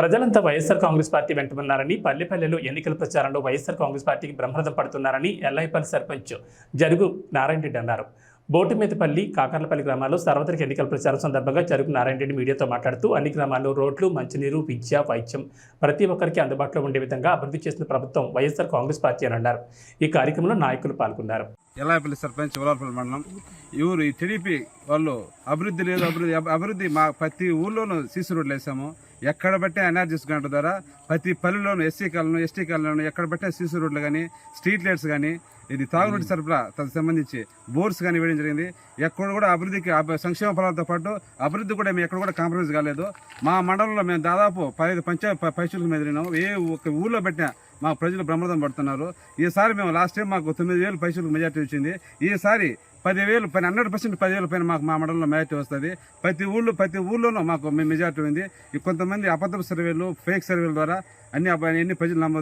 ప్రజలంతా వైఎస్ఆర్ కాంగ్రెస్ పార్టీ వెంటబన్నారని పల్లెపల్లెలో ఎన్నికల ప్రచారంలో వైఎస్ఆర్ కాంగ్రెస్ పార్టీకి బ్రహ్మరథం పడుతున్నారని ఎల్ఐపల్లి సర్పంచ్ జరుగు నారాయణ రెడ్డి అన్నారు. బోటిమేతపల్లి కాకర్లపల్లి గ్రామాల్లో సార్వత్రిక ఎన్నికల ప్రచారం సందర్భంగా జరుగు నారాయణ రెడ్డి మీడియాతో మాట్లాడుతూ అన్ని గ్రామాల్లో రోడ్లు మంచినీరు విద్య వైద్యం ప్రతి ఒక్కరికి అందుబాటులో ఉండే విధంగా అభివృద్ధి చేసిన ప్రభుత్వం వైఎస్ఆర్ కాంగ్రెస్ పార్టీ అని అన్నారు. ఈ కార్యక్రమంలో నాయకులు పాల్గొన్నారు. ఎల్లాపల్లి సర్పంచ్ ఉలాపల్లి మండలం. ఊరు ఈ టీడీపీ వాళ్ళు అభివృద్ధి లేదు అభివృద్ధి అభివృద్ధి మా ప్రతి ఊర్లోనూ సీసీ రోడ్లు వేసాము. ఎక్కడ బట్టే ఎన్ఆర్జీస్ గ్రాంట్ ద్వారా ప్రతి పల్లెలోను ఎస్సీ కాలను ఎస్టీ కాలను ఎక్కడ బట్టే సీసీ రోడ్లు కానీ స్ట్రీట్ లైట్స్ కానీ ఇది తాగునీటి సరఫరా తనకు సంబంధించి బోర్స్ కానీ వేయడం జరిగింది. ఎక్కడ కూడా అభివృద్ధికి సంక్షేమ ఫలాలతో పాటు అభివృద్ధి కూడా మేము ఎక్కడ కూడా కాంప్రమైజ్ కాలేదు. మా మండలంలో మేము దాదాపు పదిహేను పంచాయతీ పైసలకు మీద తిరిగినాము. ఏ ఒక్క ఊళ్ళో పెట్టిన మా ప్రజలు బ్రహ్మదం పడుతున్నారు. ఈసారి మేము లాస్ట్ టైం మాకు తొమ్మిది వేలు పైసలకు మెజార్టీ వచ్చింది. ఈసారి పదివేలు పైన హండ్రెడ్ పర్సెంట్ పదివేల పైన మాకు మా మండలంలో మెజార్టీ వస్తుంది. ప్రతి ఊళ్ళో ప్రతి ఊళ్ళోనూ మాకు మెజార్టీ ఉంది. కొంతమంది అబద్ధ సర్వేలు ఫేక్ సర్వేల ద్వారా అన్ని అన్ని ప్రజలు నమ్మ